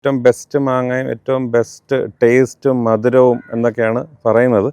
ഏറ്റവും ബെസ്റ്റ് മാങ്ങയും ഏറ്റവും ബെസ്റ്റ് ടേസ്റ്റും മധുരവും എന്നൊക്കെയാണ് പറയുന്നത്.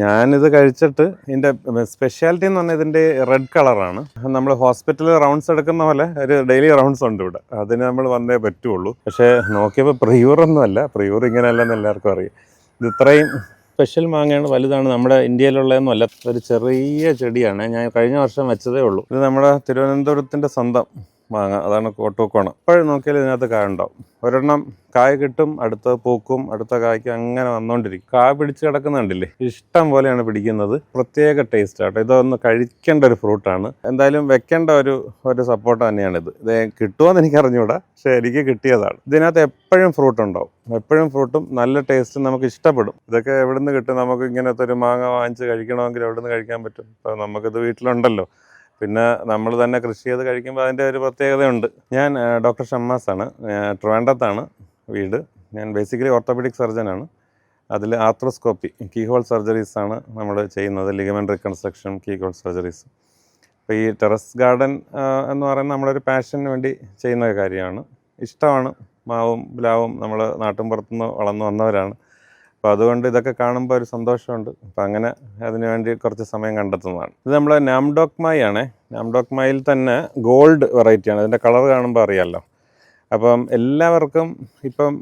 ഞാനിത് കഴിച്ചിട്ട് ഇതിന്റെ സ്പെഷ്യാലിറ്റി എന്ന് പറഞ്ഞാൽ ഇതിന്റെ റെഡ് കളറാണ് നമ്മൾ ഹോസ്പിറ്റലിൽ റൗണ്ട്സ് എടുക്കുന്ന പോലെ ഒരു ഡെയിലി റൗണ്ട്സ് ഉണ്ട് ഇവിടെ. അതിന് നമ്മൾ വന്നേ പറ്റുള്ളൂ. പക്ഷേ നോക്കിയപ്പോൾ പ്രിയൂറൊന്നും അല്ല. പ്രിയൂർ ഇങ്ങനെയല്ലെന്ന് എല്ലാവർക്കും അറിയാം. ഇത് ഇത്രയും സ്പെഷ്യൽ മാങ്ങയാണ്. വലുതാണ് നമ്മുടെ ഇന്ത്യയിലുള്ളതെന്നല്ല ഒരു ചെറിയ ചെടിയാണ്. ഞാൻ കഴിഞ്ഞ വർഷം വെച്ചതേ ഉള്ളൂ. ഇത് നമ്മുടെ തിരുവനന്തപുരത്തിന്റെ സ്വന്തം മാങ്ങ. അതാണ് കോട്ടൂക്കോണം എപ്പോഴും നോക്കിയാൽ ഇതിനകത്ത് കായ ഉണ്ടാവും. ഒരെണ്ണം കായ കിട്ടും അടുത്ത പൂക്കും അടുത്ത കായ്ക്കും അങ്ങനെ വന്നുകൊണ്ടിരിക്കും കായ പിടിച്ച് കിടക്കുന്നുണ്ടല്ലേ? ഇഷ്ടം പോലെയാണ് പിടിക്കുന്നത്. പ്രത്യേക ടേസ്റ്റ് ആട്ടോ. ഇതൊന്ന് കഴിക്കേണ്ട ഒരു ഫ്രൂട്ടാണ് എന്തായാലും വെക്കേണ്ട ഒരു ഒരു സപ്പോർട്ട് തന്നെയാണിത്. ഇത് കിട്ടുമോയെന്ന് എനിക്ക് അറിഞ്ഞുകൂടാ പക്ഷേ എനിക്ക് കിട്ടിയതാണ്. ഇതിനകത്ത് എപ്പോഴും ഫ്രൂട്ട് ഉണ്ടാവും. എപ്പോഴും ഫ്രൂട്ടും നല്ല ടേസ്റ്റും നമുക്ക് ഇഷ്ടപ്പെടും. ഇതൊക്കെ എവിടെ നിന്ന് കിട്ടും? നമുക്ക് ഇങ്ങനത്തെ ഒരു മാങ്ങ വാങ്ങിച്ച് കഴിക്കണമെങ്കിൽ എവിടെ നിന്ന് കഴിക്കാൻ പറ്റും? ഇപ്പം നമുക്കിത് വീട്ടിലുണ്ടല്ലോ. പിന്നെ നമ്മൾ തന്നെ കൃഷി ചെയ്ത് കഴിക്കുമ്പോൾ അതിന്റെ ഒരു പ്രത്യേകതയുണ്ട്. ഞാൻ ഡോക്ടർ ഷമ്മാസ് ആണ് ട്രിവാൻഡത്താണ് വീട്. ഞാൻ ബേസിക്കലി ഓർത്തോപെഡിക് സർജനാണ് അതിൽ ആർത്രോസ്കോപ്പി കീഹോൾ സർജറീസ് ആണ് നമ്മൾ ചെയ്യുന്നത്. ലിഗമെന്റ് റീകൺസ്ട്രക്ഷൻ കീഹോൾ സർജറീസ് അപ്പോൾ ഈ ടെറസ് ഗാർഡൻ എന്ന് പറയുന്നത് നമ്മളൊരു പാഷന് വേണ്ടി ചെയ്യുന്ന കാര്യമാണ്. ഇഷ്ടമാണ്. മാവും പ്ലാവും നമ്മൾ നാട്ടിൻ പുറത്തുനിന്ന് വളർന്നു വന്നവരാണ്. അപ്പോൾ അതുകൊണ്ട് ഇതൊക്കെ കാണുമ്പോൾ ഒരു സന്തോഷമുണ്ട്. അപ്പോൾ അങ്ങനെ അതിന് വേണ്ടി കുറച്ച് സമയം കണ്ടെത്തുന്നതാണ്. ഇത് നമ്മൾ നാംഡോക്മായി ആണേ നാംഡോക്മായിൽ തന്നെ ഗോൾഡ് വെറൈറ്റിയാണ്. അതിന്റെ കളർ കാണുമ്പോൾ അറിയാമല്ലോ അപ്പം എല്ലാവർക്കും ഇപ്പം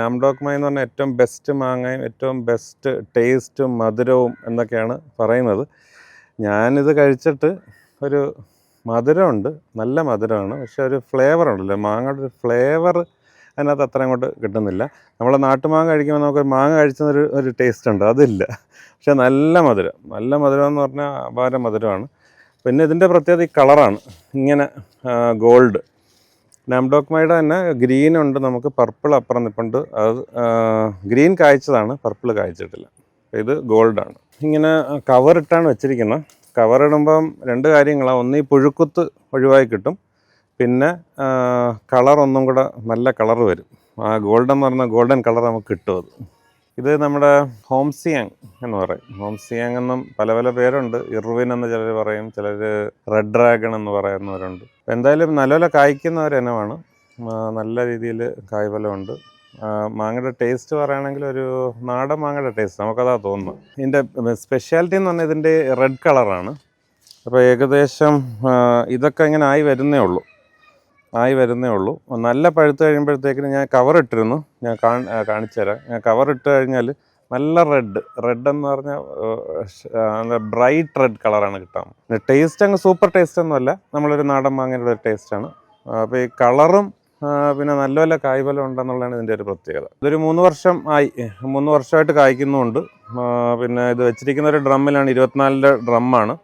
നാംഡോക്മായി എന്ന് പറഞ്ഞാൽ ഏറ്റവും ബെസ്റ്റ് മാങ്ങയും ഏറ്റവും ബെസ്റ്റ് ടേസ്റ്റും മധുരവും എന്നൊക്കെയാണ് പറയുന്നത്. ഞാനിത് കഴിച്ചിട്ട് ഒരു മധുരമുണ്ട്. നല്ല മധുരമാണ്. പക്ഷെ ഒരു ഫ്ലേവർ ഉണ്ടല്ലോ. മാങ്ങയുടെ ഒരു ഫ്ലേവർ അതിനകത്ത് അത്ര അങ്ങോട്ട് കിട്ടുന്നില്ല. നാട്ടു നാട്ടുമാങ്ങ കഴിക്കുമ്പോൾ നമുക്ക് മാങ്ങ കഴിച്ചൊരു ഒരു ടേസ്റ്റ് ഉണ്ട്. അതില്ല. പക്ഷേ നല്ല മധുരം. നല്ല മധുരം എന്ന് പറഞ്ഞാൽ അപാര മധുരമാണ്. പിന്നെ ഇതിന്റെ പ്രത്യേകത ഈ കളറാണ്. ഇങ്ങനെ ഗോൾഡ് നാംഡോക്മയുടെ തന്നെ ഗ്രീൻ ഉണ്ട്. നമുക്ക് പർപ്പിൾ അപ്പുറം നിൽപ്പുണ്ട് അത് ഗ്രീൻ കായ്ച്ചതാണ്. പർപ്പിൾ കായ്ച്ചിട്ടില്ല. ഇത് ഗോൾഡാണ് ഇങ്ങനെ കവറിട്ടാണ് വെച്ചിരിക്കുന്നത്. കവറിടുമ്പം രണ്ട് കാര്യങ്ങളാണ് ഒന്ന് ഈ പുഴുക്കുത്ത് ഒഴിവായി കിട്ടും. പിന്നെ കളർ ഒന്നും കൂടെ നല്ല കളർ വരും. ആ ഗോൾഡൻ എന്ന് പറഞ്ഞാൽ ഗോൾഡൻ കളർ നമുക്ക് കിട്ടും അത്. ഇത് നമ്മുടെ ഹോംസിയാങ് എന്ന് പറയും. ഹോംസിയാങ് എന്നും പല പല പേരുണ്ട്. ഇർവിൻ എന്ന് ചിലർ പറയും ചിലർ റെഡ് ഡ്രാഗൺ എന്ന് പറയുന്നവരുണ്ട്. എന്തായാലും നല്ലപോലെ കായ്ക്കുന്ന ഒരു ഇനമാണ് നല്ല രീതിയിൽ കായ്ഫലമുണ്ട്. മാങ്ങയുടെ ടേസ്റ്റ് പറയുകയാണെങ്കിൽ ഒരു നാടൻ മാങ്ങയുടെ ടേസ്റ്റ് നമുക്കതാ തോന്നുന്നു ഇതിന്റെ സ്പെഷ്യാലിറ്റി എന്ന് പറഞ്ഞാൽ ഇതിന്റെ റെഡ് കളറാണ് അപ്പോൾ ഏകദേശം ഇതൊക്കെ ഇങ്ങനെ ആയി വരുന്നേ ഉള്ളൂ. ആയി വരുന്നേ ഉള്ളൂ. നല്ല പഴുത്ത് കഴിയുമ്പോഴത്തേക്കിന് ഞാൻ കവർ ഇട്ടിരുന്നു. ഞാൻ കാണി ആ, കാണിച്ചു തരാം. ഞാൻ കവർ ഇട്ട് കഴിഞ്ഞാൽ നല്ല റെഡ് റെഡ് എന്ന് പറഞ്ഞാൽ ബ്രൈറ്റ് റെഡ് കളറാണ് കിട്ടാൻ ടേസ്റ്റ് അങ്ങ് സൂപ്പർ ടേസ്റ്റ് ഒന്നുമല്ല നമ്മളൊരു നാടൻ മാങ്ങയുടെ ഒരു ടേസ്റ്റാണ് അപ്പോൾ ഈ കളറും പിന്നെ നല്ല നല്ലപോലെ കായ്ഫലം ഉണ്ടെന്നുള്ളതാണ് ഇതിന്റെ ഒരു പ്രത്യേകത. ഇതൊരു മൂന്ന് വർഷം ആയി. മൂന്ന് വർഷമായിട്ട് കായ്ക്കുന്നുമുണ്ട്. പിന്നെ ഇത് വെച്ചിരിക്കുന്ന ഒരു ഡ്രമ്മിലാണ് ഇരുപത്തിനാലിന്റെ ഡ്രമ്മാണ്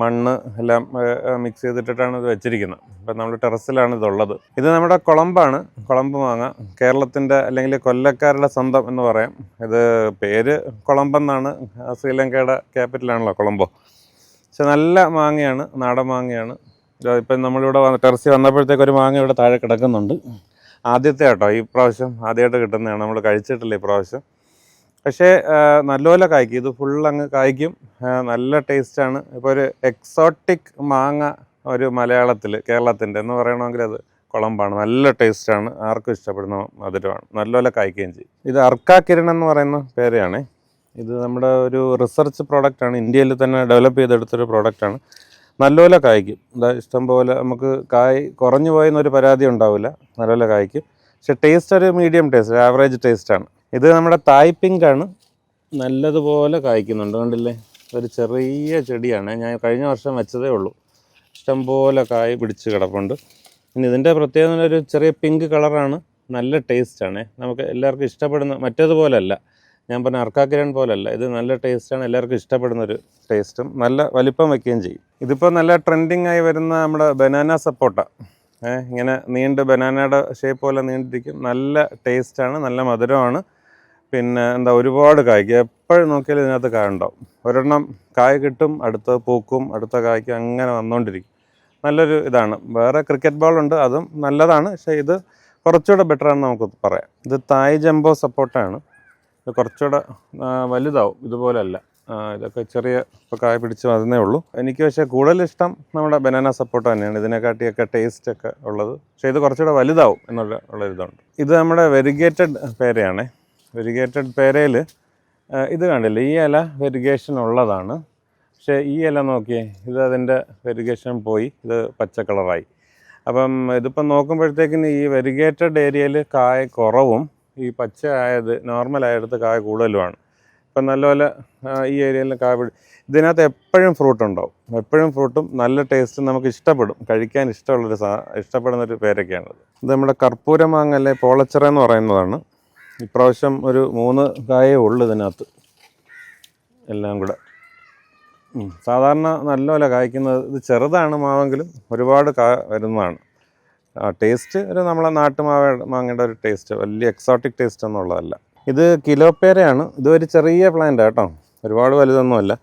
മണ്ണ് എല്ലാം മിക്സ് ചെയ്തിട്ടിട്ടാണ് ഇത് വെച്ചിരിക്കുന്നത്. അപ്പം നമ്മൾ ടെറസിലാണ് ഇതുള്ളത്. ഇത് നമ്മുടെ കുളമ്പാണ്. കുളമ്പ് മാങ്ങ. കേരളത്തിന്റെ അല്ലെങ്കിൽ കൊല്ലക്കാരുടെ സ്വന്തം എന്ന് പറയാം. ഇത് പേര് കുളമ്പെന്നാണ് ശ്രീലങ്കയുടെ ക്യാപിറ്റലാണല്ലോ കൊളംബോ പക്ഷെ നല്ല മാങ്ങയാണ് നാടൻ മാങ്ങയാണ്. ഇപ്പം നമ്മളിവിടെ ടെറസിൽ വന്നപ്പോഴത്തേക്ക് ഒരു മാങ്ങ ഇവിടെ താഴെ കിടക്കുന്നുണ്ട്. ആദ്യത്തെ കേട്ടോ ഈ പ്രാവശ്യം ആദ്യമായിട്ട് കിട്ടുന്നതാണ്. നമ്മൾ കഴിച്ചിട്ടില്ല ഈ പ്രാവശ്യം. പക്ഷേ നല്ലപോലെ കായ്ക്കും. ഇത് ഫുൾ അങ്ങ് കായ്ക്കും. നല്ല ടേസ്റ്റാണ് ഇപ്പോൾ ഒരു എക്സോട്ടിക് മാങ്ങ ഒരു മലയാളത്തിൽ കേരളത്തിന്റെ എന്ന് പറയണമെങ്കിൽ അത് കുളമ്പാണ്. നല്ല ടേസ്റ്റാണ് ആർക്കും ഇഷ്ടപ്പെടുന്ന മധുരമാണ്. നല്ലപോലെ കായ്ക്കുകയും ചെയ്യും. ഇത് അർക്ക കിരൺ എന്ന് പറയുന്ന പേരെയാണ്. ഇത് നമ്മുടെ ഒരു റിസർച്ച് പ്രോഡക്റ്റാണ് ഇന്ത്യയിൽ തന്നെ ഡെവലപ്പ് ചെയ്തെടുത്തൊരു പ്രോഡക്റ്റാണ് നല്ലപോലെ കായ്ക്കും. എന്താ ഇഷ്ടംപോലെ നമുക്ക് കായ് കുറഞ്ഞു പോയെന്നൊരു പരാതി ഉണ്ടാവില്ല. നല്ലപോലെ കായ്ക്കും. പക്ഷേ ടേസ്റ്റ് ഒരു മീഡിയം ടേസ്റ്റ് ആവറേജ് ടേസ്റ്റാണ് ഇത് നമ്മുടെ തായ് പിങ്ക് ആണ്. നല്ലതുപോലെ കായ്ക്കുന്നുണ്ട്. കണ്ടില്ലേ? ഒരു ചെറിയ ചെടിയാണ്. ഞാൻ കഴിഞ്ഞ വർഷം വെച്ചതേ ഉള്ളൂ. ഇഷ്ടംപോലെ കായ് പിടിച്ച് കിടപ്പുണ്ട്. ഇനി ഇതിന്റെ പ്രത്യേകത ഒരു ചെറിയ പിങ്ക് കളറാണ്. നല്ല ടേസ്റ്റാണ് നമുക്ക് എല്ലാവർക്കും ഇഷ്ടപ്പെടുന്ന മറ്റേതുപോലല്ല ഞാൻ പറഞ്ഞ അർക്കാക്കിരൺ പോലല്ല. ഇത് നല്ല ടേസ്റ്റാണ് എല്ലാവർക്കും ഇഷ്ടപ്പെടുന്ന ഒരു ടേസ്റ്റും നല്ല വലിപ്പം വയ്ക്കുകയും ചെയ്യും. ഇതിപ്പോൾ നല്ല ട്രെൻഡിങ് ആയി വരുന്ന നമ്മുടെ ബനാന സപ്പോട്ട. ഇങ്ങനെ നീണ്ട് ബനാനയുടെ ഷേപ്പ് പോലെ നീണ്ടിരിക്കും. നല്ല ടേസ്റ്റാണ് നല്ല മധുരമാണ്. പിന്നെ എന്താ ഒരുപാട് കായ്ക്ക് എപ്പോഴും നോക്കിയാലും ഇതിനകത്ത് കായ ഉണ്ടാവും ഒരെണ്ണം കായ കിട്ടും അടുത്ത പൂക്കും അടുത്ത കായ്ക്ക് അങ്ങനെ വന്നുകൊണ്ടിരിക്കും നല്ലൊരു ഇതാണ്. വേറെ ക്രിക്കറ്റ് ബോൾ ഉണ്ട് അതും നല്ലതാണ്. പക്ഷേ ഇത് കുറച്ചുകൂടെ ബെറ്റർ ആണെന്ന് നമുക്ക് പറയാം. ഇത് തായ് ജംബോ സപ്പോർട്ടാണ് ഇത് കുറച്ചുകൂടെ വലുതാവും. ഇതുപോലല്ല. ആ, ഇതൊക്കെ ചെറിയ ഇപ്പോൾ കായ പിടിച്ച് വരുന്നേ ഉള്ളൂ. എനിക്ക് പക്ഷേ കൂടുതൽ ഇഷ്ടം നമ്മുടെ ബനാന സപ്പോർട്ട് തന്നെയാണ്. ഇതിനെക്കാട്ടിയൊക്കെ ടേസ്റ്റ് ഒക്കെ ഉള്ളത്. പക്ഷേ ഇത് കുറച്ചുകൂടെ വലുതാവും എന്നുള്ള ഉള്ളൊരിതുണ്ട് ഇത് നമ്മുടെ വെരിഗേറ്റഡ് പേരയാണേ. വെരിഗേറ്റഡ് പേരയിൽ ഇത് കണ്ടില്ലേ ഈ ഇല വെരിഗേഷൻ ഉള്ളതാണ്. പക്ഷേ ഈ ഇല നോക്കിയേ ഇത് അതിന്റെ വെരിഗേഷൻ പോയി ഇത് പച്ച കളറായി. അപ്പം ഇതിപ്പം നോക്കുമ്പോഴത്തേക്കിന് ഈ വെരിഗേറ്റഡ് ഏരിയയിൽ കായ കുറവും ഈ പച്ച ആയത് നോർമൽ ആയടുത്ത് കായ കൂടുതലുമാണ്. ഇപ്പം നല്ലപോലെ ഈ ഏരിയയിൽ കായ ഇതിനകത്ത് എപ്പോഴും ഫ്രൂട്ട് ഉണ്ടാവും. എപ്പോഴും ഫ്രൂട്ടും നല്ല ടേസ്റ്റും നമുക്ക് ഇഷ്ടപ്പെടും. കഴിക്കാൻ ഇഷ്ടമുള്ളൊരു സാ ഇഷ്ടപ്പെടുന്നൊരു പേരൊക്കെയാണത്. ഇത് നമ്മുടെ കർപ്പൂര മാങ്ങ അല്ലെ പോളച്ചിറ എന്ന് പറയുന്നതാണ്. ഇപ്രാവശ്യം ഒരു മൂന്ന് കായേ ഉള്ളു ഇതിനകത്ത്. എല്ലാം കൂടെ. സാധാരണ നല്ലപോലെ കായ്ക്കുന്നത് ഇത് ചെറുതാണ് മാവെങ്കിലും ഒരുപാട് കാ വരുന്നതാണ്. ടേസ്റ്റ് ഒരു നമ്മളെ നാട്ടുമാവ മാങ്ങയുടെ ഒരു ടേസ്റ്റ് വലിയ എക്സോട്ടിക് ടേസ്റ്റ് ഒന്നുള്ളതല്ല. ഇത് കിലോ പേരയാണ്. ഇത് ഒരു ചെറിയ പ്ലാന്റ് കേട്ടോ. ഒരുപാട് വലുതൊന്നുമല്ല.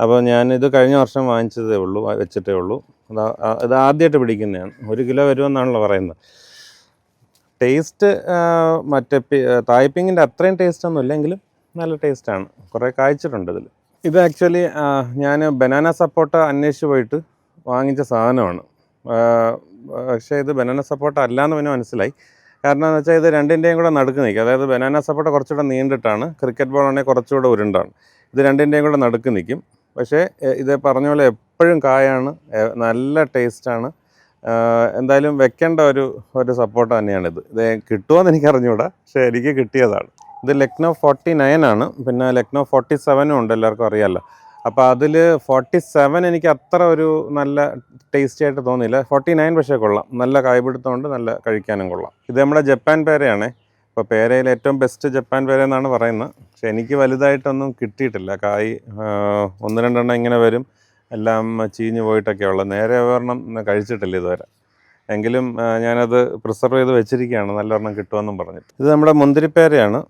അപ്പോൾ ഞാൻ ഇത് കഴിഞ്ഞ വർഷം വാങ്ങിച്ചതേ ഉള്ളൂ വെച്ചിട്ടേ ഉള്ളൂ. അത് ഇത് ആദ്യമായിട്ട് പിടിക്കുന്നതാണ്. ഒരു കിലോ വരുമെന്നാണല്ലോ പറയുന്നത്. ടേസ്റ്റ് മറ്റേ തായ്പിങ്ങിന്റെ അത്രയും ടേസ്റ്റ് ഒന്നും ഇല്ലെങ്കിലും നല്ല ടേസ്റ്റാണ് കുറേ കായ്ച്ചിട്ടുണ്ട് ഇതിൽ ഇത് ആക്ച്വലി ഞാൻ ബനാന സപ്പോട്ട അന്വേഷിച്ച് പോയിട്ട് വാങ്ങിച്ച സാധനമാണ്. പക്ഷേ ഇത് ബനാന സപ്പോട്ട അല്ലാന്ന് പിന്നെ മനസ്സിലായി. കാരണം എന്ന് വെച്ചാൽ ഇത് രണ്ടിന്റെയും കൂടെ നടുക്ക് നിൽക്കും. അതായത് ബനാന സപ്പോട്ട കുറച്ചുകൂടെ നീണ്ടിട്ടാണ് ക്രിക്കറ്റ് ബോൾ ആണെങ്കിൽ കുറച്ചുകൂടെ ഉരുണ്ടാണ്. ഇത് രണ്ടിന്റെയും കൂടെ നടുക്ക് നിൽക്കും. പക്ഷേ ഇത് പറഞ്ഞ പോലെ എപ്പോഴും കായാണ് നല്ല ടേസ്റ്റാണ് എന്തായാലും വെക്കേണ്ട ഒരു ഒരു സപ്പോർട്ട് തന്നെയാണിത്. ഇത് കിട്ടുമോയെന്ന് എനിക്ക് അറിഞ്ഞുകൂടാ പക്ഷേ എനിക്ക് കിട്ടിയതാണ്. ഇത് ലക്നോ ഫോർട്ടി നയൻ ആണ്. പിന്നെ ലക്നോ ഫോർട്ടി സെവനും ഉണ്ട് എല്ലാവർക്കും അറിയാമല്ലോ അപ്പോൾ അതിൽ ഫോർട്ടി സെവൻ എനിക്ക് അത്ര ഒരു നല്ല ടേസ്റ്റി ആയിട്ട് തോന്നിയില്ല. ഫോർട്ടി നയൻ പക്ഷേ കൊള്ളാം. നല്ല കായ്പിടുത്തമുണ്ട് നല്ല കഴിക്കാനും കൊള്ളാം. ഇത് നമ്മുടെ ജപ്പാൻ പേരയാണേ. ഇപ്പോൾ പേരയിൽ ഏറ്റവും ബെസ്റ്റ് ജപ്പാൻ പേര എന്നാണ് പറയുന്നത്. പക്ഷെ എനിക്ക് വലുതായിട്ടൊന്നും കിട്ടിയിട്ടില്ല. കായ് ഒന്ന് രണ്ടെണ്ണം ഇങ്ങനെ വരും. എല്ലാം ചീഞ്ഞ് ഉള്ളത് നേരെ ഒരെണ്ണം കഴിച്ചിട്ടില്ല ഇതുവരെ. എങ്കിലും ഞാനത് പ്രിസർവ് ചെയ്ത് വെച്ചിരിക്കുകയാണ്. നല്ലൊരെണ്ണം കിട്ടുമെന്നും പറഞ്ഞിട്ട്. ഇത് നമ്മുടെ മുന്തിരിപ്പേരയാണ്.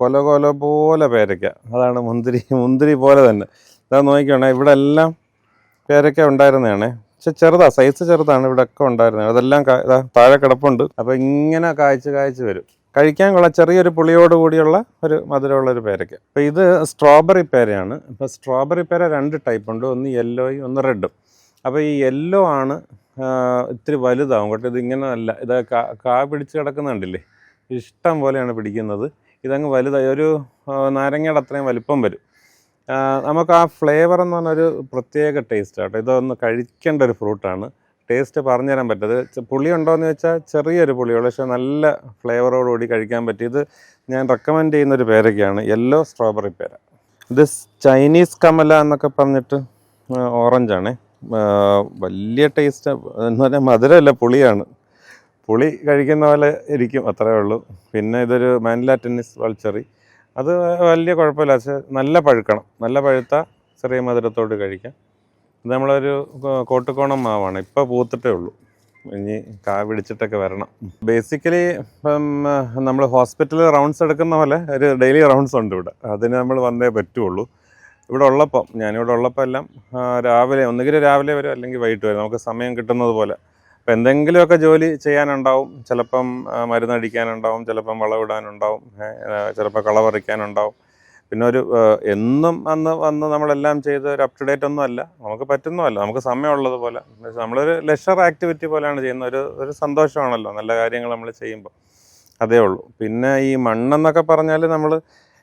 കൊല കൊല പോലെ പേരയ്ക്ക. അതാണ് മുന്തിരി മുന്തിരി പോലെ തന്നെ. ഇതാ നോക്കിക്കോണേ ഇവിടെ എല്ലാം പേരയ്ക്ക ഉണ്ടായിരുന്നതാണേ. പക്ഷെ ചെറുതാ സൈസ് ചെറുതാണ്. ഇവിടെ ഒക്കെ ഉണ്ടായിരുന്നത്. അതെല്ലാം താഴെ കിടപ്പുണ്ട്. അപ്പോൾ ഇങ്ങനെ കായ്ച്ച് കായ്ച്ച് വരും. കഴിക്കാൻ കൊള്ള. ചെറിയൊരു പുളിയോട് കൂടിയുള്ള ഒരു മധുരമുള്ളൊരു പേരയ്ക്ക. അപ്പോൾ ഇത് സ്ട്രോബെറി പേരയാണ്. ഇപ്പോൾ സ്ട്രോബെറി പേര രണ്ട് ടൈപ്പ് ഉണ്ട്. ഒന്ന് യെല്ലോയും ഒന്ന് റെഡും അപ്പോൾ ഈ യെല്ലോ ആണ് ഇത്തിരി വലുതാവും കേട്ടോ. ഇത് ഇങ്ങനെ അല്ല. ഇത് കാ കാ പിടിച്ച് കിടക്കുന്നുണ്ടല്ലേ ഇഷ്ടം പോലെയാണ് പിടിക്കുന്നത്. ഇതങ്ങ് വലുതായി. ഒരു നാരങ്ങയുടെ അത്രയും വലിപ്പം വരും. നമുക്ക് ആ ഫ്ലേവർ എന്ന് പറഞ്ഞൊരു പ്രത്യേക ടേസ്റ്റ് ആട്ടോ ഇതൊന്ന് കഴിക്കേണ്ട ഒരു ഫ്രൂട്ടാണ് ടേസ്റ്റ് പറഞ്ഞുതരാൻ പറ്റത് പുളി ഉണ്ടോയെന്ന് വെച്ചാൽ ചെറിയൊരു പുളിയുള്ളൂ. പക്ഷേ നല്ല ഫ്ലേവറോടുകൂടി കഴിക്കാൻ പറ്റി ഇത് ഞാൻ റെക്കമെൻഡ് ചെയ്യുന്ന ഒരു പേരൊക്കെയാണ് യെല്ലോ സ്ട്രോബെറി പേര. ഇത് ചൈനീസ് കമല എന്നൊക്കെ പറഞ്ഞിട്ട് ഓറഞ്ചാണ് വലിയ ടേസ്റ്റ് എന്ന് പറഞ്ഞാൽ മധുരമല്ല പുളിയാണ്. പുളി കഴിക്കുന്ന പോലെ ഇരിക്കും അത്രേ ഉള്ളൂ. പിന്നെ ഇതൊരു മാനില ടെന്നീസ് വൾച്ചറി അത് വലിയ കുഴപ്പമില്ല. പക്ഷേ നല്ല പഴുക്കണം. നല്ല പഴുത്ത ചെറിയ മധുരത്തോട് കഴിക്കാം. ഇത് നമ്മളൊരു കോട്ടുകോണം മാവാണ്. ഇപ്പോൾ പൂത്തിട്ടേ ഉള്ളൂ. ഇനി കാ പിടിച്ചിട്ടൊക്കെ വരണം. ബേസിക്കലി ഇപ്പം നമ്മൾ ഹോസ്പിറ്റലിൽ റൗണ്ട്സ് എടുക്കുന്ന പോലെ ഒരു ഡെയിലി റൗണ്ട്സ് ഉണ്ട് ഇവിടെ. അതിന് നമ്മൾ വന്നേ പറ്റുള്ളൂ. ഇവിടെ ഉള്ളപ്പം ഞാനിവിടെ ഉള്ളപ്പോൾ എല്ലാം രാവിലെ ഒന്നുകിൽ രാവിലെ വരും അല്ലെങ്കിൽ വൈകിട്ട് വരും. നമുക്ക് സമയം കിട്ടുന്നത് പോലെ. അപ്പം എന്തെങ്കിലുമൊക്കെ ജോലി ചെയ്യാനുണ്ടാവും. ചിലപ്പം മരുന്നടിക്കാനുണ്ടാവും ചിലപ്പം വളവിടാനുണ്ടാവും ചിലപ്പോൾ കള ചിലപ്പോൾ കളപറിക്കാനുണ്ടാവും പിന്നെ ഒരു എന്നും അന്ന് വന്ന് നമ്മളെല്ലാം ചെയ്ത് ഒരു അപ്ഡേറ്റ് ഒന്നും അല്ല. നമുക്ക് പറ്റുന്നതല്ല. നമുക്ക് സമയമുള്ളത് പോലെ നമ്മളൊരു ലെഷർ ആക്ടിവിറ്റി പോലെയാണ് ചെയ്യുന്നത്. ഒരു ഒരു സന്തോഷമാണല്ലോ നല്ല കാര്യങ്ങൾ നമ്മൾ ചെയ്യുമ്പോൾ. അതേ ഉള്ളൂ. പിന്നെ ഈ മണ്ണെന്നൊക്കെ പറഞ്ഞാൽ നമ്മൾ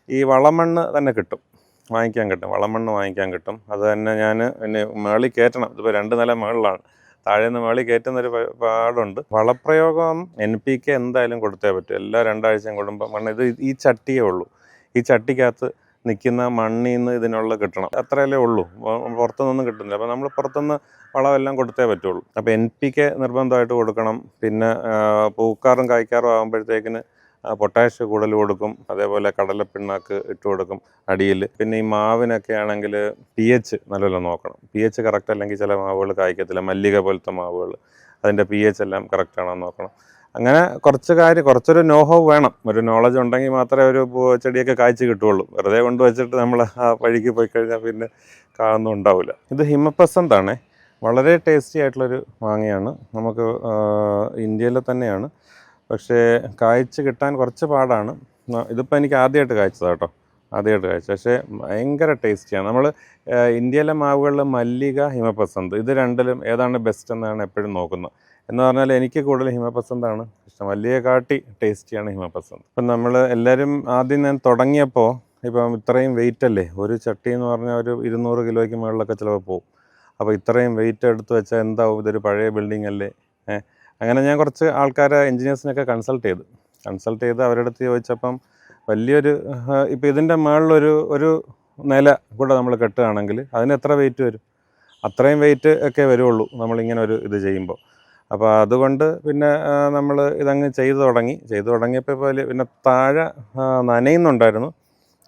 ഈ വളമണ്ണ് തന്നെ കിട്ടും. വാങ്ങിക്കാൻ കിട്ടും. വളമണ്ണ് വാങ്ങിക്കാൻ കിട്ടും. അത് തന്നെ ഞാൻ പിന്നെ മേളിൽ കയറ്റണം. ഇതിപ്പോൾ രണ്ട് നില മുകളിലാണ് താഴെ നിന്ന് മേളിൽ കയറ്റുന്നൊരു പാടുണ്ട്. വളപ്രയോഗം എൻ പി കെ എന്തായാലും കൊടുത്തേ പറ്റും. എല്ലാ രണ്ടാഴ്ചയും കൂടുമ്പോൾ മണ്ണ് ഇത് ഈ ചട്ടിയേ ഉള്ളൂ. ഈ ചട്ടിക്കകത്ത് നിൽക്കുന്ന മണ്ണിൽ നിന്ന് ഇതിനുള്ള കിട്ടണം. അത്രയല്ലേ ഉള്ളൂ. പുറത്തുനിന്നൊന്നും കിട്ടുന്നില്ല. അപ്പോൾ നമ്മൾ പുറത്തുനിന്ന് വളമെല്ലാം കൊടുത്തേ പറ്റുള്ളൂ. അപ്പോൾ എൻ പി കെ നിർബന്ധമായിട്ട് കൊടുക്കണം. പിന്നെ പൂക്കാറും കായ്ക്കാറും ആകുമ്പോഴത്തേക്കിന് പൊട്ടാഷ് കൂടുതൽ കൊടുക്കും. അതേപോലെ കടലപ്പിണ്ണാക്ക് ഇട്ട് കൊടുക്കും അടിയിൽ പിന്നെ ഈ മാവിനൊക്കെ ആണെങ്കിൽ പി എച്ച് നല്ലപോലെ നോക്കണം. പി എച്ച് കറക്റ്റ് അല്ലെങ്കിൽ ചില മാവുകൾ കായ്ക്കത്തില്ല. മല്ലിക പോലത്തെ മാവുകൾ അതിന്റെ പി എച്ച് എല്ലാം കറക്റ്റ് ആണോ നോക്കണം. അങ്ങനെ കുറച്ച് കാര്യം കുറച്ചൊരു നോഹോ വേണം. ഒരു നോളജ് ഉണ്ടെങ്കിൽ മാത്രമേ ഒരു ചെടിയൊക്കെ കാഴ്ച കിട്ടുള്ളൂ വെറുതെ കൊണ്ട് വെച്ചിട്ട് നമ്മൾ ആ വഴിക്ക് പോയി കഴിഞ്ഞാൽ പിന്നെ കാണുന്നും ഉണ്ടാവില്ല. ഇത് ഹിമപ്പസന്താണേ വളരെ ടേസ്റ്റി ആയിട്ടുള്ളൊരു മാങ്ങയാണ്. നമുക്ക് ഇന്ത്യയിലെ തന്നെയാണ്. പക്ഷേ കായ്ച്ച് കിട്ടാൻ കുറച്ച് പാടാണ്. ഇതിപ്പോൾ എനിക്ക് ആദ്യമായിട്ട് കായ്ച്ചതാണ് കേട്ടോ. ആദ്യമായിട്ട് കാഴ്ച പക്ഷേ ഭയങ്കര ടേസ്റ്റിയാണ് നമ്മൾ ഇന്ത്യയിലെ മാവുകളിൽ മല്ലിക ഹിമപസന്ത് ഇത് രണ്ടിലും ഏതാണ് ബെസ്റ്റ് എന്നാണ് എപ്പോഴും നോക്കുന്നത്. എന്ന് പറഞ്ഞാൽ എനിക്ക് കൂടുതൽ ഹിമപസന്താണ് ഇഷ്ടം. വലിയ കാട്ടി ടേസ്റ്റിയാണ് ഹിമപസന്ത് ഇപ്പം നമ്മൾ എല്ലാവരും ആദ്യം ഞാൻ തുടങ്ങിയപ്പോൾ ഇപ്പം ഇത്രയും വെയിറ്റ് അല്ലേ? ഒരു ചട്ടി എന്ന് പറഞ്ഞാൽ ഒരു ഇരുന്നൂറ് കിലോയ്ക്ക് മുകളിലൊക്കെ ചിലപ്പോൾ പോകും അപ്പോൾ ഇത്രയും വെയിറ്റ് എടുത്ത് വെച്ചാൽ എന്താവും? ഇതൊരു പഴയ ബിൽഡിംഗ് അല്ലേ? അങ്ങനെ ഞാൻ കുറച്ച് ആൾക്കാരെ എൻജിനീയേഴ്സിനൊക്കെ കൺസൾട്ട് ചെയ്തു. കൺസൾട്ട് ചെയ്ത് അവരുടെ അടുത്ത് ചോദിച്ചപ്പം വലിയൊരു ഇപ്പോൾ ഇതിന്റെ മുകളിലൊരു ഒരു നില കൂടെ നമ്മൾ കെട്ടുകയാണെങ്കിൽ അതിന് എത്ര വെയിറ്റ് വരും? അത്രയും വെയിറ്റ് ഒക്കെ വരുള്ളൂ നമ്മളിങ്ങനെ ഒരു ഇത് ചെയ്യുമ്പോൾ. അപ്പോൾ അതുകൊണ്ട് പിന്നെ നമ്മൾ ഇതങ്ങ് ചെയ്തു തുടങ്ങി. ചെയ്തു തുടങ്ങിയപ്പോൾ വലിയ പിന്നെ താഴെ നനയുന്നുണ്ടായിരുന്നു.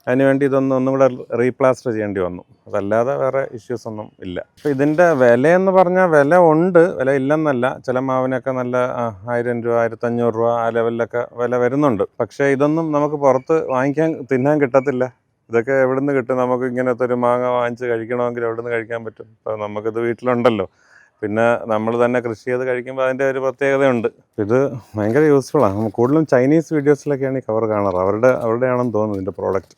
അതിനുവേണ്ടി ഇതൊന്ന് ഒന്നും കൂടെ റീപ്ലാസ്റ്റർ ചെയ്യേണ്ടി വന്നു. അതല്ലാതെ വേറെ ഇഷ്യൂസ് ഒന്നും ഇല്ല. അപ്പോൾ ഇതിന്റെ വിലയെന്ന് പറഞ്ഞാൽ വില ഉണ്ട്. വില ഇല്ലെന്നല്ല. ചില മാവിനൊക്കെ നല്ല ആയിരം രൂപ ആയിരത്തഞ്ഞൂറ് രൂപ ആ ലെവലിലൊക്കെ വില വരുന്നുണ്ട്. പക്ഷേ ഇതൊന്നും നമുക്ക് പുറത്ത് വാങ്ങിക്കാൻ തിന്നാൻ കിട്ടത്തില്ല. ഇതൊക്കെ എവിടുന്ന് കിട്ടും? നമുക്ക് ഇങ്ങനത്തെ ഒരു മാങ്ങ വാങ്ങിച്ച് കഴിക്കണമെങ്കിൽ എവിടുന്ന് കഴിക്കാൻ പറ്റും? ഇപ്പോൾ നമുക്കിത് വീട്ടിലുണ്ടല്ലോ. പിന്നെ നമ്മൾ തന്നെ കൃഷി ചെയ്ത് കഴിക്കുമ്പോൾ അതിന്റെ ഒരു പ്രത്യേകതയുണ്ട്. ഇത് ഭയങ്കര യൂസ്ഫുള്ളാണ് കൂടുതലും ചൈനീസ് വീഡിയോസിലൊക്കെയാണ് ഈ കവർ കാണാറ്. അവരുടെ അവരുടെയാണെന്ന് തോന്നുന്നു ഇതിന്റെ പ്രോഡക്റ്റ്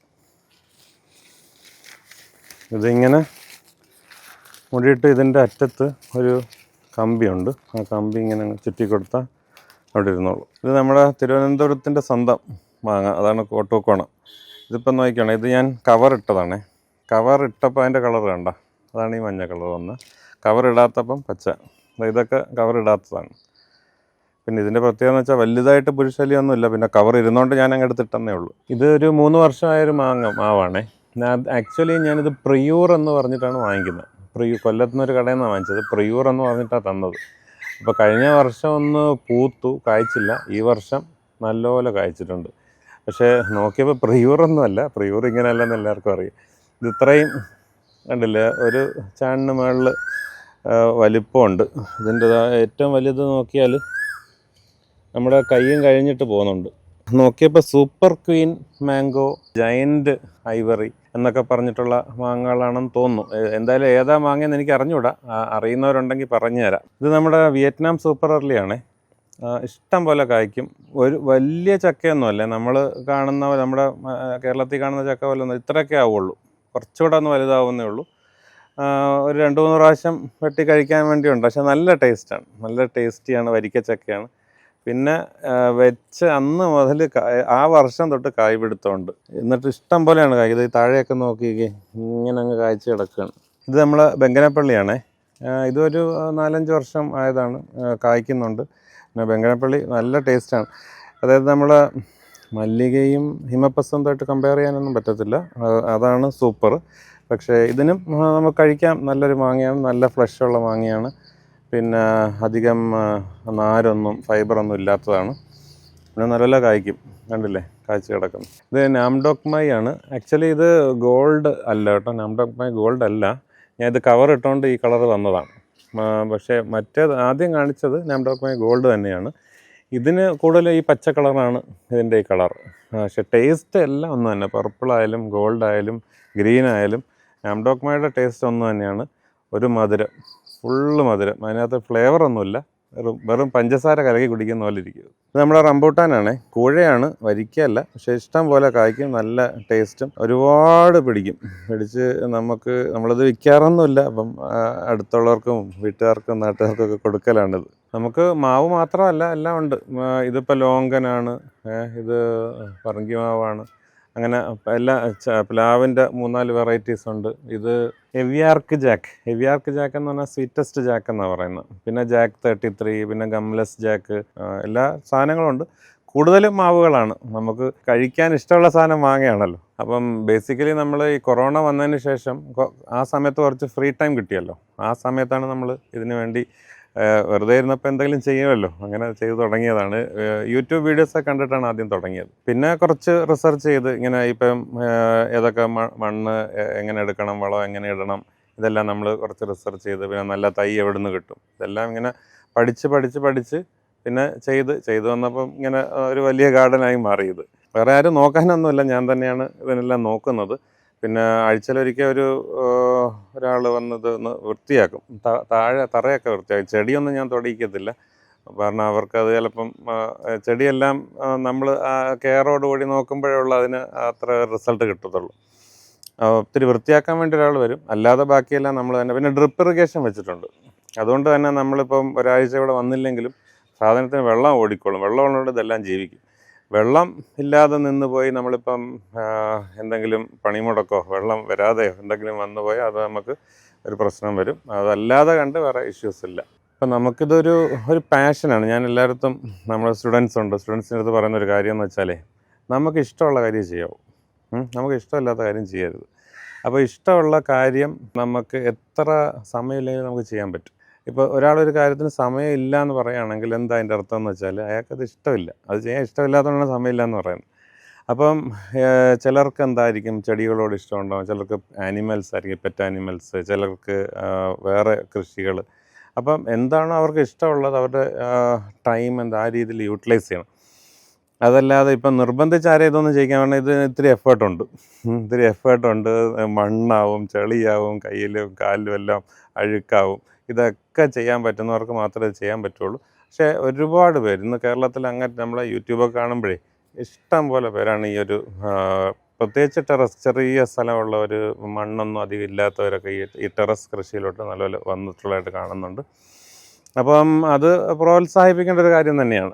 ഇതിങ്ങനെ മുടിയിട്ട് ഇതിന്റെ അറ്റത്ത് ഒരു കമ്പിയുണ്ട്. ആ കമ്പി ഇങ്ങനെ ചുറ്റി കൊടുത്താൽ അവിടെ ഇരുന്നോളൂ. ഇത് നമ്മുടെ തിരുവനന്തപുരത്തിന്റെ സ്വന്തം മാങ്ങ. അതാണ് കോട്ടൂക്കോണ ഇതിപ്പം നോക്കിയാണ് ഇത് ഞാൻ കവർ ഇട്ടതാണേ. കവർ ഇട്ടപ്പോൾ അതിന്റെ കളർ കണ്ട. അതാണ് ഈ മഞ്ഞ കളർ വന്ന്. കവർ ഇടാത്തപ്പം പച്ച. ഇതൊക്കെ കവർ ഇടാത്തതാണ്. പിന്നെ ഇതിന്റെ പ്രത്യേകത എന്ന് വെച്ചാൽ വലുതായിട്ട് പുരുഷല്യൊന്നുമില്ല. പിന്നെ കവർ ഇരുന്നോണ്ട് ഞാൻ അങ്ങ് എടുത്തിട്ടെന്നേ ഉള്ളൂ. ഇത് ഒരു മൂന്ന് വർഷമായൊരു മാങ്ങ മാവാണേ. ഞാൻ ആക്ച്വലി ഞാനിത് പ്രിയൂർ എന്ന് പറഞ്ഞിട്ടാണ് വാങ്ങിക്കുന്നത്. പ്രിയൂ കൊല്ലത്തുനിന്നൊരു കടയിൽ നിന്നാണ് വാങ്ങിച്ചത്. പ്രിയൂർ എന്ന് പറഞ്ഞിട്ടാണ് തന്നത്. അപ്പോൾ കഴിഞ്ഞ വർഷം ഒന്ന് പൂത്തു കായ്ച്ചില്ല. ഈ വർഷം നല്ലപോലെ കായ്ച്ചിട്ടുണ്ട്. പക്ഷേ നോക്കിയപ്പോൾ പ്രിയൂർ പ്രിയൂറൊന്നുമല്ല പ്രിയൂർ ഇങ്ങനെയല്ലെന്ന് എല്ലാവർക്കും അറിയാം. ഇത് ഇത്രയും കണ്ടില്ല? ഒരു ചാണിന് മുകളിൽ വലിപ്പമുണ്ട്. ഇതിന്റെ ഏറ്റവും വലുത് നോക്കിയാൽ നമ്മുടെ കയ്യും കഴിഞ്ഞിട്ട് പോകുന്നുണ്ട്. നോക്കിയപ്പോൾ super queen mango giant ivory എന്നൊക്കെ പറഞ്ഞിട്ടുള്ള മാങ്ങകളാണെന്ന് തോന്നുന്നു. എന്തായാലും ഏതാ മാങ്ങയെന്ന് എനിക്ക് അറിഞ്ഞൂടാ. അറിയുന്നവരുണ്ടെങ്കിൽ പറഞ്ഞു തരാം. ഇത് നമ്മുടെ വിയറ്റ്നാം സൂപ്പർ അർലിയാണേ. ഇഷ്ടം പോലെ കായ്ക്കും. ഒരു വലിയ ചക്കയൊന്നുമല്ല. നമ്മൾ കാണുന്ന നമ്മുടെ കേരളത്തിൽ കാണുന്ന ചക്ക പോലെ ഒന്നും ഇത്രയൊക്കെ ആവുള്ളൂ. കുറച്ചുകൂടെ ഒന്ന് വലുതാവുന്നേ ഉള്ളൂ. ഒരു രണ്ട് മൂന്ന് പ്രാവശ്യം വെട്ടി കഴിക്കാൻ വേണ്ടിയുണ്ട്. പക്ഷെ നല്ല ടേസ്റ്റാണ്. നല്ല ടേസ്റ്റിയാണ്. വരിക്ക ചക്കയാണ്. പിന്നെ വെച്ച് അന്ന് മുതൽ ആ വർഷം തൊട്ട് കായ് പിടുത്തമുണ്ട്. എന്നിട്ട് ഇഷ്ടം പോലെയാണ് കായ്. ഇത് താഴെയൊക്കെ നോക്കിക്കേ ഇങ്ങനെ അങ്ങ് കായ്ച്ച് കിടക്കുകയാണ്. ഇത് നമ്മൾ ബെങ്കനപ്പള്ളിയാണേ. ഇതൊരു നാലഞ്ച് വർഷം ആയതാണ് കായ്ക്കുന്നുണ്ട്. പിന്നെ ബെങ്കനപ്പള്ളി നല്ല ടേസ്റ്റാണ്. അതായത് നമ്മൾ മല്ലികയും ഹിമപ്രസന്തമായിട്ട് കമ്പയർ ചെയ്യാനൊന്നും പറ്റത്തില്ല. അതാണ് സൂപ്പർ പക്ഷേ ഇതിനും നമുക്ക് കഴിക്കാം. നല്ലൊരു മാങ്ങയാണ്. നല്ല ഫ്ലഷുള്ള മാങ്ങയാണ്. പിന്നെ അധികം നാരൊന്നും ഫൈബറൊന്നും ഇല്ലാത്തതാണ്. പിന്നെ നല്ല കായ്ക്കും. കണ്ടില്ലേ? കാഴ്ച കിടക്കുന്നു. ഇത് നാംഡോക്മൈ ആണ്. ആക്ച്വലി ഇത് ഗോൾഡ് അല്ല കേട്ടോ. നാംഡോക്മൈ ഗോൾഡ് അല്ല. ഞാൻ ഇത് കവർ ഇട്ടുകൊണ്ട് ഈ കളർ വന്നതാണ്. പക്ഷേ മറ്റേത് ആദ്യം കാണിച്ചത് നാംഡോക്മൈ ഗോൾഡ് തന്നെയാണ്. ഇതിന് കൂടുതൽ ഈ പച്ച കളറാണ് ഇതിന്റെ ഈ കളർ. പക്ഷെ ടേസ്റ്റ് എല്ലാം ഒന്ന് തന്നെ. ആയാലും ഗ്രീൻ ആയാലും ആംഡോക്മയുടെ ടേസ്റ്റ് ഒന്ന് തന്നെയാണ്. ഒരു മധുരം ഫുള്ള് മധുരം. അതിനകത്ത് വെറും വെറും പഞ്ചസാര കലക്കി കുടിക്കുന്ന പോലെ ഇരിക്കും. ഇത് നമ്മുടെ റംബൂട്ടാനാണ്. കൂഴയാണ് വരിക്കല്ല പക്ഷെ ഇഷ്ടം പോലെ കായ്ക്കും നല്ല ടേസ്റ്റും ഒരുപാട് പിടിക്കും. പിടിച്ച് നമുക്ക് നമ്മളത് വിൽക്കാറൊന്നുമില്ല. അപ്പം അടുത്തുള്ളവർക്കും വീട്ടുകാർക്കും നാട്ടുകാർക്കും ഒക്കെ കൊടുക്കലാണിത്. നമുക്ക് മാവ് മാത്രമല്ല എല്ലാം ഉണ്ട്. ഇതിപ്പോൾ ലോങ്കനാണ് ഇത് പറങ്കി മാവാണ് അങ്ങനെ എല്ലാ പ്ലാവിന്റെ മൂന്നാൽ വെറൈറ്റീസ് ഉണ്ട്. ഇത് ഹെവിയാർക്ക് ജാക്ക് ഹെവിയാർക്ക് ജാക്ക് എന്ന് പറഞ്ഞാൽ സ്വീറ്റസ്റ്റ് ജാക്ക് എന്നാണ് പറയുന്നത്. പിന്നെ ജാക്ക് തേർട്ടി ത്രീ പിന്നെ ഗംലെസ് ജാക്ക് എല്ലാ സാധനങ്ങളും ഉണ്ട്. കൂടുതലും മാവുകളാണ്. നമുക്ക് കഴിക്കാൻ ഇഷ്ടമുള്ള സാധനം മാങ്ങയാണല്ലോ. അപ്പം ബേസിക്കലി നമ്മൾ ഈ കൊറോണ വന്നതിന് ശേഷം ആ സമയത്ത് കുറച്ച് ഫ്രീ ടൈം കിട്ടിയല്ലോ. ആ സമയത്താണ് നമ്മൾ ഇതിനു വേണ്ടി വെറുതെ ഇരുന്നപ്പോൾ എന്തെങ്കിലും ചെയ്യുമല്ലോ. അങ്ങനെ ചെയ്തു തുടങ്ങിയതാണ്. യൂട്യൂബ് വീഡിയോസൊക്കെ കണ്ടിട്ടാണ് ആദ്യം തുടങ്ങിയത്. പിന്നെ കുറച്ച് റിസർച്ച് ചെയ്ത് ഇങ്ങനെ ഇപ്പം ഏതൊക്കെ മണ്ണ് എങ്ങനെ എടുക്കണം വളം എങ്ങനെ ഇടണം ഇതെല്ലാം നമ്മൾ കുറച്ച് റിസർച്ച് ചെയ്ത് പിന്നെ നല്ല തൈ എവിടെ നിന്ന് കിട്ടും. ഇതെല്ലാം ഇങ്ങനെ പഠിച്ച് പഠിച്ച് പഠിച്ച് പിന്നെ ചെയ്ത് ചെയ്തു വന്നപ്പം ഇങ്ങനെ ഒരു വലിയ ഗാർഡനായി മാറിയത്. വേറെ ആരും നോക്കാനൊന്നുമില്ല. ഞാൻ തന്നെയാണ് ഇതിനെല്ലാം നോക്കുന്നത്. പിന്നെ ആഴ്ചയിലൊരിക്കൽ ഒരു ഒരാൾ വന്നത് ഒന്ന് വൃത്തിയാക്കും. താഴെ തറയൊക്കെ വൃത്തിയാക്കും. ചെടിയൊന്നും ഞാൻ തൊടിയിക്കത്തില്ല. കാരണം അവർക്കത് ചിലപ്പം ചെടിയെല്ലാം നമ്മൾ കെയറോട് കൂടി നോക്കുമ്പോഴേ ഉള്ളൂ അതിന് അത്ര റിസൾട്ട് കിട്ടത്തുള്ളൂ. ആ, ഒത്തിരി വൃത്തിയാക്കാൻ വേണ്ടി ഒരാൾ വരും. അല്ലാതെ ബാക്കിയെല്ലാം നമ്മൾ തന്നെ പിന്നെ ഡ്രിപ്പ് ഇറിഗേഷൻ വെച്ചിട്ടുണ്ട്. അതുകൊണ്ട് തന്നെ നമ്മളിപ്പം ഒരാഴ്ച ഇവിടെ വന്നില്ലെങ്കിലും സാധനത്തിന് വെള്ളം ഓടിക്കോളും. വെള്ളം ഉള്ളതുകൊണ്ട് ഇതെല്ലാം ജീവിക്കും. വെള്ളം ഇല്ലാതെ നിന്ന് പോയി നമ്മളിപ്പം എന്തെങ്കിലും പണിമുടക്കോ വെള്ളം വരാതെയോ എന്തെങ്കിലും വന്നു പോയാൽ അത് നമുക്ക് ഒരു പ്രശ്നം വരും. അതല്ലാതെ കണ്ട് വേറെ ഇഷ്യൂസ് ഇല്ല. അപ്പം നമുക്കിതൊരു ഒരു പാഷനാണ് ഞാൻ എല്ലായിടത്തും നമ്മുടെ സ്റ്റുഡൻസ് ഉണ്ട്. സ്റ്റുഡൻസിന്റെ അടുത്ത് പറയുന്ന ഒരു കാര്യം എന്ന് വെച്ചാലേ നമുക്ക് ഇഷ്ടമുള്ള കാര്യം ചെയ്യാവും. നമുക്ക് ഇഷ്ടമില്ലാത്ത കാര്യം ചെയ്യരുത്. അപ്പോൾ ഇഷ്ടമുള്ള കാര്യം നമുക്ക് എത്ര സമയമില്ലെങ്കിലും നമുക്ക് ചെയ്യാൻ പറ്റും. ഇപ്പോൾ ഒരാളൊരു കാര്യത്തിന് സമയമില്ല എന്ന് പറയുകയാണെങ്കിൽ എന്താ അതിന്റെ അർത്ഥം എന്ന് വെച്ചാൽ അയാൾക്ക് അത് ഇഷ്ടമില്ല. അത് ചെയ്യാൻ ഇഷ്ടമില്ലാത്തതുകൊണ്ടാണ് സമയമില്ല എന്ന് പറയുന്നത്. അപ്പം ചിലർക്ക് എന്തായിരിക്കും ചെടികളോട് ഇഷ്ടമുണ്ടാവും ചിലർക്ക് ആനിമൽസ് ആയിരിക്കും പെറ്റ് ആനിമൽസ് ചിലർക്ക് വേറെ കൃഷികൾ അപ്പം എന്താണോ അവർക്ക് ഇഷ്ടമുള്ളത് അവരുടെ ടൈം എന്താ ആ രീതിയിൽ യൂട്ടിലൈസ് ചെയ്യണം. അതല്ലാതെ ഇപ്പം നിർബന്ധിച്ച് ആരെയും ഇതൊന്നും ചെയ്യിക്കാൻ പറഞ്ഞാൽ ഇത് ഇത്തിരി എഫേർട്ടുണ്ട് ഇത്തിരി എഫേർട്ടുണ്ട് മണ്ണാവും ചെളിയാവും കയ്യിലും കാലിലും എല്ലാം അഴുക്കാവും. ഇതൊക്കെ ചെയ്യാൻ പറ്റുന്നവർക്ക് മാത്രമേ ചെയ്യാൻ പറ്റുള്ളൂ. പക്ഷേ ഒരുപാട് പേര് ഇന്ന് കേരളത്തിൽ അങ്ങനെ നമ്മളെ യൂട്യൂബൊക്കെ കാണുമ്പോഴേ ഇഷ്ടം പോലെ പേരാണ് ഈ ഒരു പ്രത്യേകിച്ച് ടെറസ് ചെറിയ സ്ഥലമുള്ള ഒരു മണ്ണൊന്നും അധികം ഇല്ലാത്തവരൊക്കെ ഈ ഈ ടെറസ് കൃഷിയിലോട്ട് നല്ലപോലെ വന്നിട്ടുള്ളതായിട്ട് കാണുന്നുണ്ട്. അപ്പം അത് പ്രോത്സാഹിപ്പിക്കേണ്ട ഒരു കാര്യം തന്നെയാണ്.